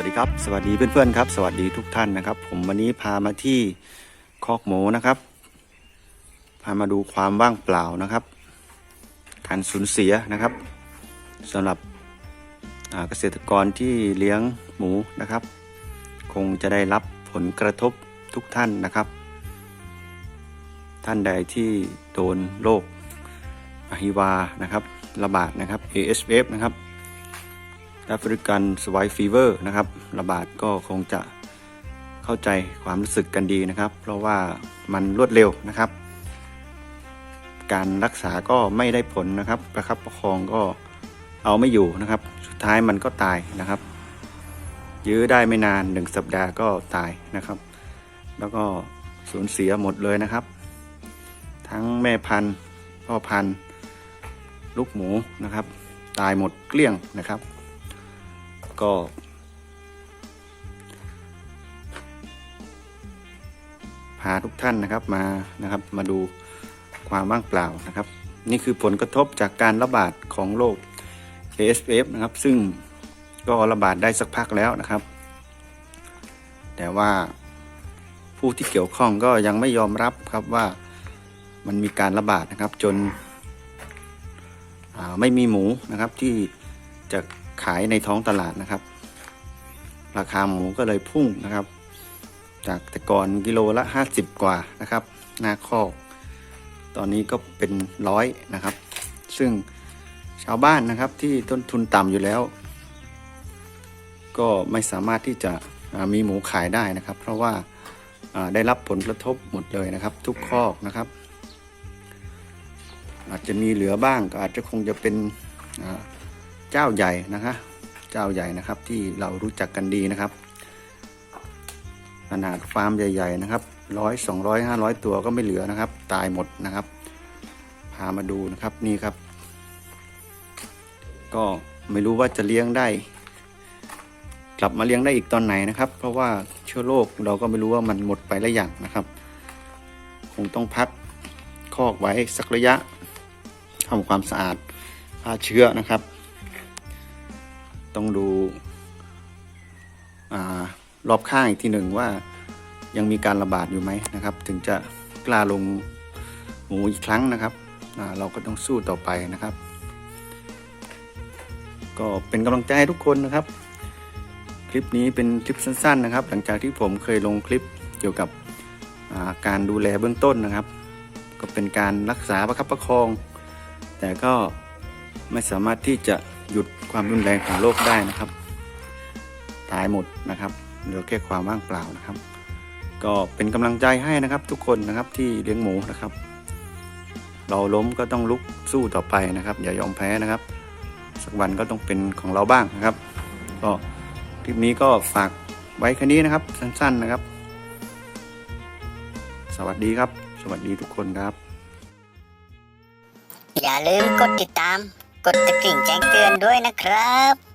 วัสดีครับ สวัสดีเพื่อนๆครับ สวัสดีทุกท่านนะครับ ผมวันนี้พามาที่คอกหมูนะครับ พามาดูความว่างเปล่านะครับ การสูญเสียนะครับสำหรับเกษตรกรที่เลี้ยงหมูนะครับ คงจะได้รับผลกระทบทุกท่านนะครับ ท่านใดที่โดนโรคอหิวานะครับ ระบาดนะครับ ASF นะครับ แอฟริกันสไวฟีเวอร์นะครับ ระบาดก็คงจะเข้าใจความรู้สึกกันดีนะครับ เพราะว่ามันรวดเร็วนะครับ การรักษาก็ไม่ได้ผลนะครับ ประคับประคองก็เอาไม่อยู่นะครับ สุดท้ายมันก็ตายนะครับ ยื้อได้ไม่นานหนึ่งสัปดาห์ก็ตายนะครับ แล้วก็สูญเสียหมดเลยนะครับ ทั้งแม่พันธุ์พ่อพันธุ์ลูกหมูนะครับ ตายหมดเกลี้ยงนะครับ ก็ พาทุกท่านนะครับมานะครับมาดูความว่างเปล่านะครับ นี่คือผลกระทบจากการระบาดของโรค ASF นะครับ ซึ่งก็ระบาดได้สักพักแล้วนะครับ แต่ว่าผู้ที่เกี่ยวข้องก็ยังไม่ยอมรับครับว่ามันมีการระบาดนะครับจนไม่มีหมูนะครับที่จะ ขายในท้องตลาดนะครับ ราคาหมูก็เลยพุ่งนะครับ จากแต่ก่อนกิโลละ 50 กว่านะครับ หน้าคอกตอนนี้ก็เป็นร้อยนะครับ ซึ่งชาวบ้านนะครับที่ต้นทุนต่ำอยู่แล้ว ก็ไม่สามารถที่จะมีหมูขายได้นะครับ เพราะว่าอ่าได้รับผลกระทบหมดเลยนะครับ ทุกคอกนะครับ อาจจะมีเหลือบ้างก็อาจจะคงจะเป็นอ่า เจ้าใหญ่นะคะ เจ้าใหญ่นะครับที่เรารู้จักกันดีนะครับ ขนาดฟาร์มใหญ่ ๆ นะครับร้อยสองร้อยห้าร้อยตัวก็ไม่เหลือนะครับ ตายหมดนะครับ พามาดูนะครับนี่ครับ ก็ไม่รู้ว่าจะเลี้ยงได้ กลับมาเลี้ยงได้อีกตอนไหนนะครับ เพราะว่าเชื้อโรคเราก็ไม่รู้ว่ามันหมดไปแล้วอย่างนะครับ คงต้องพักคอกไว้สักระยะทำความสะอาดฆ่าเชื้อนะครับ ต้องดูอรอบข้างอีกทีหนึ่งว่ายังมีการระบาดอยู่ไหมนะครับ ถึงจะกล้าลงหมูอีกครั้งนะครับเราก็ต้องสู้ต่อไปนะครับ ก็เป็นกำลังใจให้ทุกคนนะครับ คลิปนี้เป็นคลิปสั้น ๆ นะครับ หลังจากที่ผมเคยลงคลิปเกี่ยวกับาการดูแลเบื้องต้นนะครับ ก็เป็นการรักษาประคับประคอง แต่ก็ไม่สามารถที่จะหยุด ความรุนแรงของโรคได้นะครับ ตายหมดนะครับเหลือแค่ความว่างเปล่านะครับ ก็เป็นกำลังใจให้นะครับทุกคนนะครับที่เลี้ยงหมูนะครับ เราล้มก็ต้องลุกสู้ต่อไปนะครับ อย่ายอมแพ้นะครับ สักวันก็ต้องเป็นของเราบ้างนะครับ ก็คลิปนี้ก็ฝากไว้แค่นี้นะครับ สั้นๆนะครับ สวัสดีครับ สวัสดีทุกคนครับ อย่าลืมกดติดตาม กดกระดิ่งแจ้งเตือนด้วยนะครับ